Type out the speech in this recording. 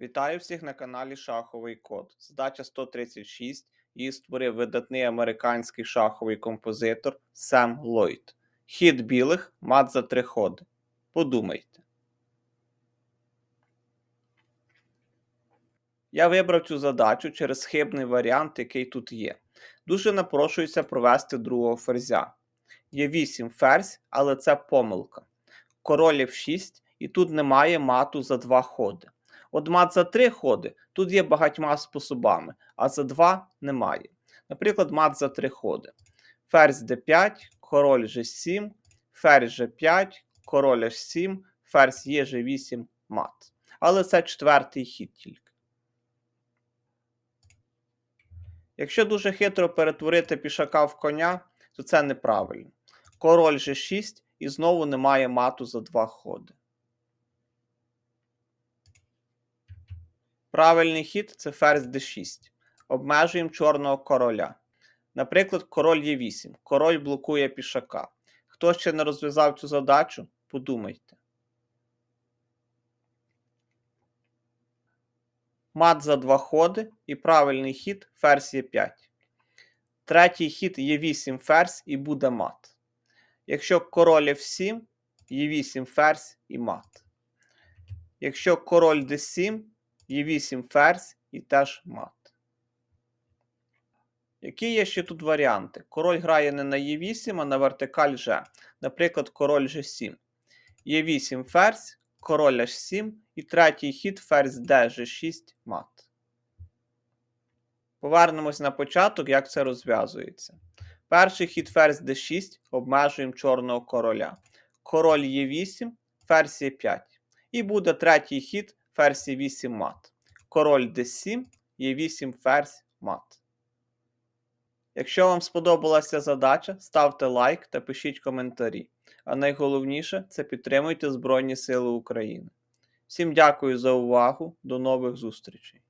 Вітаю всіх на каналі Шаховий Код. Задача 136. Її створив видатний американський шаховий композитор Сем Ллойд. Хід білих мат за три ходи. Подумайте. Я вибрав цю задачу через хибний варіант, який тут є. Дуже напрошується провести другого ферзя. Є 8 ферзь, але це помилка. Король F6, і тут немає мату за два ходи. От мат за три ходи тут є багатьма способами, а за два немає. Наприклад, мат за три ходи. Ферзь d5, король g7, ферзь g5, король h7, ферзь є g8 мат. Але це четвертий хід тільки. Якщо дуже хитро перетворити пішака в коня, то це неправильно. Король g6 і знову немає мату за два ходи. Правильний хід це ферзь d6. Обмежуємо чорного короля. Наприклад, король Е8. Король блокує пішака. Хто ще не розв'язав цю задачу, подумайте. Мат за два ходи і правильний хід ферзь Е5. Третій хід Е8 ферзь і буде мат. Якщо король F7, Е8 ферзь і мат. Якщо король d7, Е8 ферзь і теж мат. Які є ще тут варіанти? Король грає не на Е8, а на вертикаль G. Наприклад, король G7. Е8 ферзь, король H7 і третій хід ферзь D, G6 мат. Повернемось на початок, як це розв'язується. Перший хід ферзь d6 обмежуємо чорного короля. Король Е8, ферзь Е5. І буде третій хід ферзь Е8 мат. Король d7, є 8 ферзь мат. Якщо вам сподобалася задача, ставте лайк та пишіть коментарі. А найголовніше це підтримуйте Збройні Сили України. Всім дякую за увагу. До нових зустрічей!